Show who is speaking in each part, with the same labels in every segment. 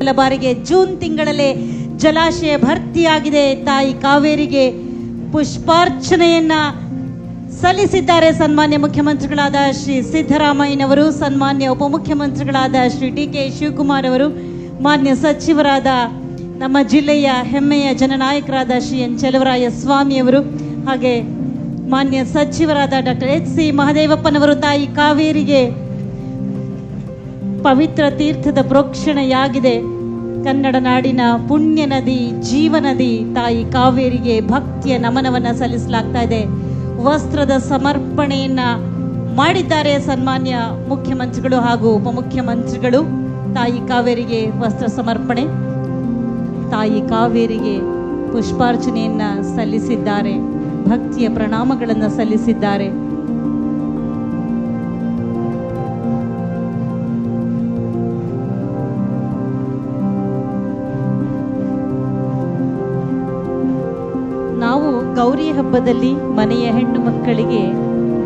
Speaker 1: ಮೊದಲ ಬಾರಿಗೆ ಜೂನ್ ತಿಂಗಳಲ್ಲೇ ಜಲಾಶಯ ಭರ್ತಿಯಾಗಿದೆ. ತಾಯಿ ಕಾವೇರಿಗೆ ಪುಷ್ಪಾರ್ಚನೆಯನ್ನ ಸಲ್ಲಿಸಿದ್ದಾರೆ ಸನ್ಮಾನ್ಯ ಮುಖ್ಯಮಂತ್ರಿಗಳಾದ ಶ್ರೀ ಸಿದ್ದರಾಮಯ್ಯನವರು, ಸನ್ಮಾನ್ಯ ಉಪಮುಖ್ಯಮಂತ್ರಿಗಳಾದ ಶ್ರೀ ಡಿ ಕೆ ಶಿವಕುಮಾರ್ ಅವರು, ಮಾನ್ಯ ಸಚಿವರಾದ ನಮ್ಮ ಜಿಲ್ಲೆಯ ಹೆಮ್ಮೆಯ ಜನನಾಯಕರಾದ ಶ್ರೀ ಎನ್ ಚೆಲವರಾಯ ಸ್ವಾಮಿಯವರು ಹಾಗೆ ಮಾನ್ಯ ಸಚಿವರಾದ ಡಾಕ್ಟರ್ ಎಚ್ ಸಿ ಮಹದೇವಪ್ಪನವರು ತಾಯಿ ಕಾವೇರಿಗೆ ಪವಿತ್ರ ತೀರ್ಥದ ಪ್ರೋಕ್ಷಣೆಯಾಗಿದೆ. ಕನ್ನಡ ನಾಡಿನ ಪುಣ್ಯ ನದಿ, ಜೀವ ನದಿ, ತಾಯಿ ಕಾವೇರಿಗೆ ಭಕ್ತಿಯ ನಮನವನ್ನ ಸಲ್ಲಿಸಲಾಗ್ತಾ ಇದೆ. ವಸ್ತ್ರದ ಸಮರ್ಪಣೆಯನ್ನ ಮಾಡಿದ್ದಾರೆ ಸನ್ಮಾನ್ಯ ಮುಖ್ಯಮಂತ್ರಿಗಳು ಹಾಗೂ ಉಪಮುಖ್ಯಮಂತ್ರಿಗಳು. ತಾಯಿ ಕಾವೇರಿಗೆ ವಸ್ತ್ರ ಸಮರ್ಪಣೆ, ತಾಯಿ ಕಾವೇರಿಗೆ ಪುಷ್ಪಾರ್ಚನೆಯನ್ನ ಸಲ್ಲಿಸಿದ್ದಾರೆ. ಭಕ್ತಿಯ ಪ್ರಣಾಮಗಳನ್ನು ಸಲ್ಲಿಸಿದ್ದಾರೆ. ನಾವು ಗೌರಿ ಹಬ್ಬದಲ್ಲಿ ಮನೆಯ ಹೆಣ್ಣು ಮಕ್ಕಳಿಗೆ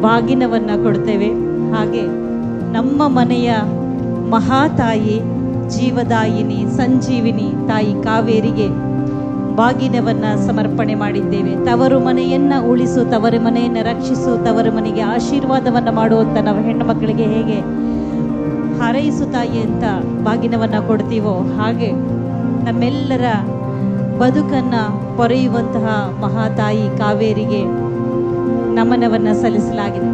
Speaker 1: ಬಾಗಿನವನ್ನ ಕೊಡ್ತೇವೆ. ಹಾಗೆ ನಮ್ಮ ಮನೆಯ ಮಹಾತಾಯಿ ಜೀವದಾಯಿನಿ, ಸಂಜೀವಿನಿ ತಾಯಿ ಕಾವೇರಿಗೆ ಬಾಗಿನವನ್ನ ಸಮರ್ಪಣೆ ಮಾಡಿದ್ದೇವೆ. ತವರು ಮನೆಯನ್ನ ಉಳಿಸು, ತವರು ಮನೆಯನ್ನ ರಕ್ಷಿಸು, ತವರು ಮನೆಗೆ ಆಶೀರ್ವಾದವನ್ನ ಮಾಡುವಂಥ ನಾವು ಹೆಣ್ಣು ಮಕ್ಕಳಿಗೆ ಹೇಗೆ ಹಾರೈಸು ತಾಯಿ ಅಂತ ಬಾಗಿನವನ್ನ ಕೊಡ್ತೀವೋ ಹಾಗೆ ನಮ್ಮೆಲ್ಲರ ಬದುಕನ್ನ ಪೊರೆಯುವಂತಹ ಮಹಾತಾಯಿ ಕಾವೇರಿಗೆ ನಮನವನ್ನ ಸಲ್ಲಿಸಲಾಗಿದೆ.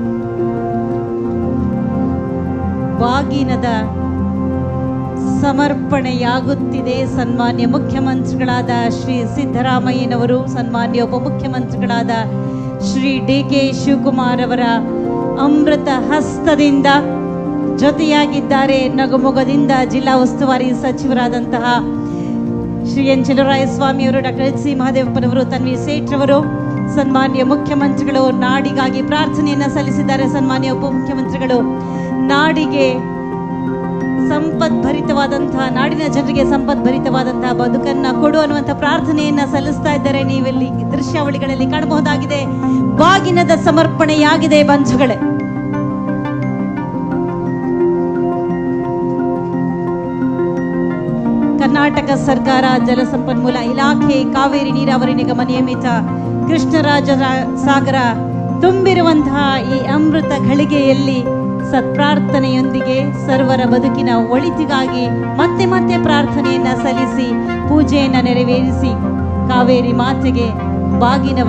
Speaker 1: ಬಾಗಿನದ ಸಮರ್ಪಣೆಯಾಗುತ್ತಿದೆ ಸನ್ಮಾನ್ಯ ಮುಖ್ಯಮಂತ್ರಿಗಳಾದ ಶ್ರೀ ಸಿದ್ದರಾಮಯ್ಯನವರು, ಸನ್ಮಾನ್ಯ ಉಪಮುಖ್ಯಮಂತ್ರಿಗಳಾದ ಶ್ರೀ ಡಿ ಕೆ ಶಿವಕುಮಾರ್ ಅವರ ಅಮೃತ ಹಸ್ತದಿಂದ ಜೊತೆಯಾಗಿದ್ದಾರೆ ನಗುಮೊಗದಿಂದ ಜಿಲ್ಲಾ ಉಸ್ತುವಾರಿ ಸಚಿವರಾದಂತಹ ಶ್ರೀ ಎನ್ ಸ್ವಾಮಿಯವರು ಡಾಕ್ಟರ್ ಎಚ್ ಸಿ ಮಹಾದೇವಪ್ಪನವರು ತನ್ವಿ ಸೇಠ್ ಅವರು ಸನ್ಮಾನ್ಯ ಮುಖ್ಯಮಂತ್ರಿಗಳು, ನಾಡಿಗಾಗಿ ಪ್ರಾರ್ಥನೆಯನ್ನ ಸಲ್ಲಿಸಿದ್ದಾರೆ ಸನ್ಮಾನ್ಯ ಉಪಮುಖ್ಯಮಂತ್ರಿಗಳು. ನಾಡಿಗೆ ಸಂಪದ್ಭರಿತವಾದಂತಹ, ನಾಡಿನ ಜನರಿಗೆ ಸಂಪದ್ಭರಿತವಾದಂತಹ ಬದುಕನ್ನ ಕೊಡು ಅನ್ನುವಂಥ ಪ್ರಾರ್ಥನೆಯನ್ನ ಸಲ್ಲಿಸ್ತಾ ಇದ್ದಾರೆ. ನೀವೆಲ್ಲಿ ದೃಶ್ಯಾವಳಿಗಳಲ್ಲಿ ಕಾಣಬಹುದಾಗಿದೆ. ಬಾಗಿನದ ಸಮರ್ಪಣೆಯಾಗಿದೆ ಬಂಧುಗಳೇ. ಕರ್ನಾಟಕ ಸರ್ಕಾರ ಜಲಸಂಪನ್ಮೂಲ ಇಲಾಖೆ ಕಾವೇರಿ ನೀರಾವರಿ ನಿಗಮ ನಿಯಮಿತ ಕೃಷ್ಣರಾಜ ಸಾಗರ ತುಂಬಿರುವಂತಹ ಈ ಅಮೃತ ಘಳಿಗೆಯಲ್ಲಿ ಸತ್ಪ್ರಾರ್ಥನೆಯೊಂದಿಗೆ ಸರ್ವರ ಬದುಕಿನ ಒಳಿತಿಗಾಗಿ ಮತ್ತೆ ಮತ್ತೆ ಪ್ರಾರ್ಥನೆಯನ್ನ ಸಲ್ಲಿಸಿ, ಪೂಜೆಯನ್ನ ನೆರವೇರಿಸಿ, ಕಾವೇರಿ ಮಾತೆಗೆ ಬಾಗಿನವನ್ನು